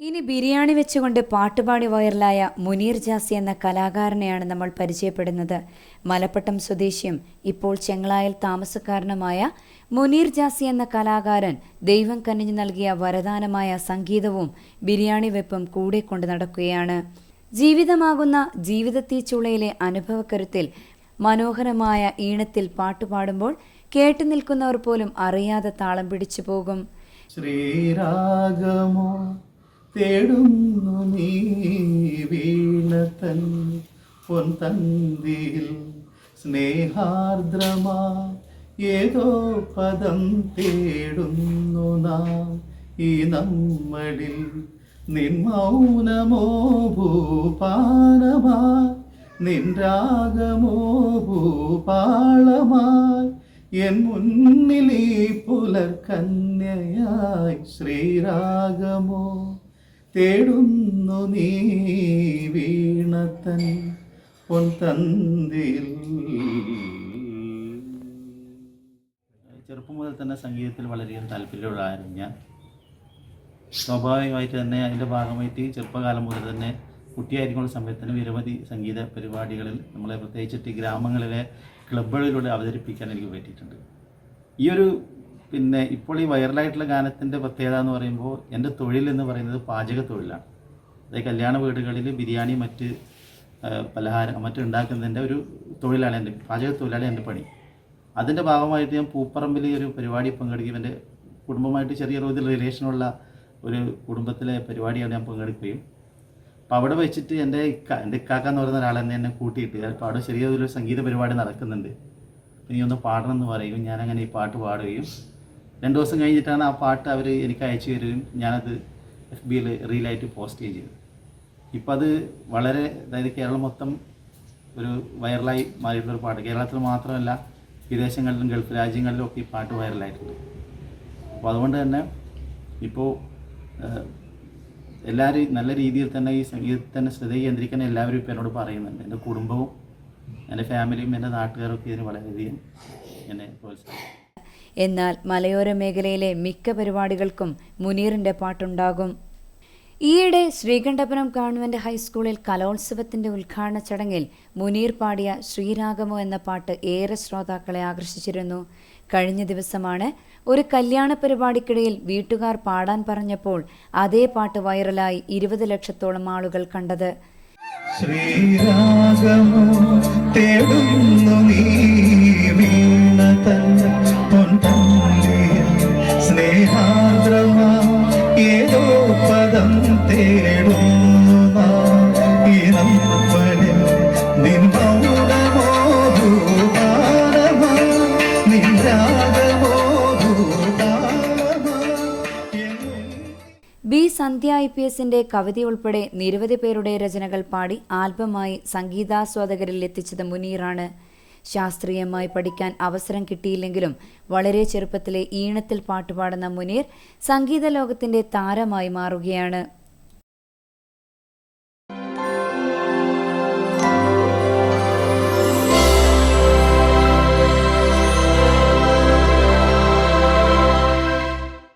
ഇനി ബിരിയാണി വെച്ചുകൊണ്ട് പാട്ടുപാടി വൈറലായ മുനീർ ജാസി എന്ന കലാകാരനെയാണ് നമ്മൾ പരിചയപ്പെടുന്നത്. മലപ്പട്ടം സ്വദേശിയും ഇപ്പോൾ ചെങ്ങളായൽ താമസക്കാരനുമായ മുനീർ ജാസി എന്ന കലാകാരൻ ദൈവം കനിഞ്ഞു നൽകിയ വരദാനമായ സംഗീതവും ബിരിയാണി വെപ്പും കൂടെ കൊണ്ടു നടക്കുകയാണ്. ജീവിതമാകുന്ന ജീവിതത്തീ ചുളയിലെ അനുഭവക്കരുത്തിൽ മനോഹരമായ ഈണത്തിൽ പാട്ടുപാടുമ്പോൾ കേട്ടു നിൽക്കുന്നവർ പോലും അറിയാതെ താളം പിടിച്ചു പോകും. ശ്രീരാഗമോ തേടുന്നു നീ വീണ തൻ പൊൻ തന്തിയിൽ. സ്നേഹാർദ്രമാ ഏതോ പദം തേടുന്നു നാം. ഈ നമ്മളിൽ നിന്മൗനമോ മൗനമോ ഭൂപാനമാ നിൻ രാഗമോ ഭൂപാളമായി എൻ മുന്നിലീ പുലർ കന്യയായി ശ്രീരാഗമോ. തേടുന്നു നീ വീണത്തൻ പൊൻ തന്തിൽ. ചെറുപ്പം മുതൽ തന്നെ സംഗീതത്തിൽ വളരെയധികം താല്പര്യമുള്ളതായിരുന്നു ഞാൻ. സ്വാഭാവികമായിട്ട് തന്നെ അതിന്റെ ഭാഗമായിട്ട് ചെറുപ്പകാലം മുതൽ തന്നെ കുട്ടിയായിരിക്കുന്ന സമയത്ത് തന്നെ നിരവധി സംഗീത പരിപാടികളിൽ നമ്മളെ പ്രത്യേകിച്ചിട്ട് ഗ്രാമങ്ങളിലെ ക്ലബ്ബുകളിലൂടെ അവതരിപ്പിക്കാൻ എനിക്ക് പറ്റിയിട്ടുണ്ട്. ഈ ഒരു പിന്നെ ഇപ്പോൾ ഈ വൈറലായിട്ടുള്ള ഗാനത്തിന്റെ പ്രത്യേകത എന്ന് പറയുമ്പോൾ എന്റെ തൊഴിൽ എന്ന് പറയുന്നത് പാചക തൊഴിലാണ്. അതായത് കല്യാണ വീടുകളിൽ ബിരിയാണി മറ്റ് പലഹാരം മറ്റ് ഉണ്ടാക്കുന്നതിന്റെ ഒരു തൊഴിലാണ് എന്റെ പാചക തൊഴിലാണ് എന്റെ പണി. അതിന്റെ ഭാഗമായിട്ട് ഞാൻ പൂപ്പറമ്പിൽ ഒരു പരിപാടി പങ്കെടുക്കുകയും എന്റെ കുടുംബമായിട്ട് ചെറിയ തോതിൽ റിലേഷനുള്ള ഒരു കുടുംബത്തിലെ പരിപാടിയാണ് ഞാൻ പങ്കെടുക്കുകയും. അപ്പോൾ അവിടെ വെച്ചിട്ട് എന്റെ ഇക്ക എന്റെ ഇക്കാക്ക എന്ന് പറയുന്ന ഒരാൾ എന്നെ എന്നെ കൂട്ടിയിട്ട് അപ്പോൾ അവിടെ ചെറിയ തോതിലൊരു സംഗീത പരിപാടി നടക്കുന്നുണ്ട്. നീ ഒന്ന് പാടണം എന്ന് പറയും ഞാനങ്ങനെ ഈ പാട്ട് പാടുകയും രണ്ട് ദിവസം കഴിഞ്ഞിട്ടാണ് ആ പാട്ട് അവർ എനിക്ക് അയച്ചു തരുകയും ഞാനത് എഫ് ബിയിൽ റീലായിട്ട് പോസ്റ്റ് ചെയ്യും ചെയ്തു ഇപ്പം അത് വളരെ അതായത് കേരളം മൊത്തം ഒരു വൈറലായി മാറിയിട്ടുള്ള ഒരു പാട്ട്. കേരളത്തിൽ മാത്രമല്ല വിദേശങ്ങളിലും ഗൾഫ് രാജ്യങ്ങളിലും ഒക്കെ ഈ പാട്ട് വൈറലായിട്ടുണ്ട് അപ്പോൾ അതുകൊണ്ട് തന്നെ ഇപ്പോൾ എല്ലാവരും നല്ല രീതിയിൽ തന്നെ ഈ സംഗീതത്തിൽ തന്നെ ശ്രദ്ധ കേന്ദ്രീകരിക്കാൻ എല്ലാവരും ഇപ്പോൾ എന്നോട് പറയുന്നുണ്ട്. എന്റെ കുടുംബവും എന്റെ ഫാമിലിയും എന്റെ നാട്ടുകാരൊക്കെ ഇതിന് വളരെയധികം എന്നെ പ്രോത്സാഹിക്കും എന്നാൽ മലയോര മേഖലയിലെ മിക്ക പരിപാടികൾക്കും മുനീറിന്റെ പാട്ടുണ്ടാകും. ഈയിടെ ശ്രീകണ്ഠപുരം ഗവൺമെന്റ് ഹൈസ്കൂളിൽ കലോത്സവത്തിന്റെ ഉദ്ഘാടന ചടങ്ങിൽ മുനീർ പാടിയ ശ്രീരാഗമോ എന്ന പാട്ട് ഏറെ ശ്രോതാക്കളെ ആകർഷിച്ചിരുന്നു. കഴിഞ്ഞ ദിവസമാണ് ഒരു കല്യാണ പരിപാടിക്കിടയിൽ വീട്ടുകാർ പാടാൻ പറഞ്ഞപ്പോൾ അതേ പാട്ട് വൈറലായി ഇരുപത് ലക്ഷത്തോളം ആളുകൾ കണ്ടത്. ശ്രീരാഗമോ തേടുന്നു നീ. ബി സന്ധ്യ ഐ പി എസിന്റെ കവിത ഉൾപ്പെടെ നിരവധി പേരുടെ രചനകൾ പാടി ആൽബമായി സംഗീതാസ്വാദകരിൽ എത്തിച്ചത് മുനീറാണ്. ശാസ്ത്രീയമായി പഠിക്കാൻ അവസരം കിട്ടിയില്ലെങ്കിലും വളരെ ചെറുപ്പത്തിലെ ഈണത്തിൽ പാട്ടുപാടുന്ന മുനീർ സംഗീത ലോകത്തിന്റെ താരമായി മാറുകയാണ്.